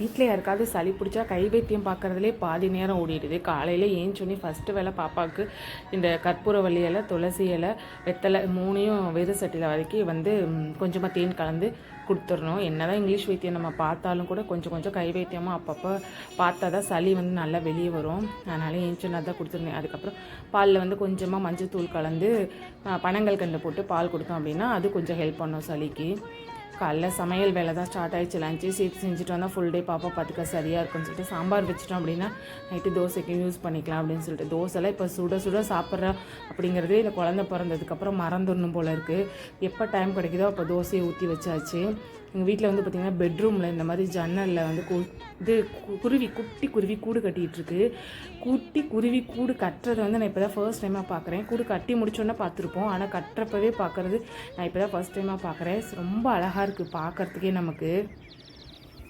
வீட்டில் யாருக்காவது சளி பிடிச்சா கை வைத்தியம் பார்க்குறதுலே பாதி நேரம் ஓடிடுது. காலையில் ஏஞ்சோன்னே ஃபஸ்ட்டு வேலை பாப்பாவுக்கு இந்த கற்பூரவள்ளி இலை துளசி இலை வெத்தலை மூணையும் வெறு சட்டியில் வதக்கி வந்து கொஞ்சமாக தேன் கலந்து கொடுத்துடணும். என்னதான் இங்கிலீஷ் வைத்தியம் நம்ம பார்த்தாலும் கூட கொஞ்சம் கொஞ்சம் கை வைத்தியமாக அப்பப்போ பார்த்தா தான் சளி வந்து நல்லா வெளியே வரும். அதனால் ஏஞ்சோன்னா தான் கொடுத்துருந்தேன். அதுக்கப்புறம் பாலில் வந்து கொஞ்சமாக மஞ்சள் தூள் கலந்து பனங்கள் கண்டு போட்டு பால் கொடுத்தோம் அப்படின்னா அது கொஞ்சம் ஹெல்ப் பண்ணும் சளிக்கு. காலைல சமையல் வேலை தான் ஸ்டார்ட் ஆகிடுச்சு லஞ்சு சேர்த்து செஞ்சுட்டு வந்தால் ஃபுல் டே பாப்பா பார்த்துக்க சரியாக இருக்கும்னு சொல்லிட்டு சாம்பார் வச்சிட்டோம் அப்படின்னா நைட்டு தோசைக்கு யூஸ் பண்ணிக்கலாம் அப்படின்னு சொல்லிட்டு. தோசைலாம் இப்போ சுட சுட சாப்பிட்ற அப்படிங்கிறதே இந்த குழந்த பிறந்ததுக்கப்புறம் மறந்துடணும் போல் இருக்குது எப்போ டைம் கிடைக்குதோ அப்போ தோசையை ஊற்றி வச்சாச்சு. எங்கள் வீட்டில் வந்து பார்த்திங்கன்னா பெட்ரூமில் இந்த மாதிரி ஜன்னலில் வந்து கு இது கு- குருவி குட்டி குருவி கூடு கட்டிகிட்ருக்கு குட்டி குருவி கூடு கட்டுறது வந்து நான் இப்போ தான் ஃபர்ஸ்ட் டைமாக பார்க்குறேன் கூடு கட்டி முடிச்சோன்னே பார்த்துருப்போம் ஆனால் கட்டுறப்பவே பார்க்குறது நான் இப்போ தான் ஃபர்ஸ்ட் டைமாக பார்க்குறேன் ரொம்ப அழகாக இருக்குது பார்க்குறதுக்கே நமக்கு.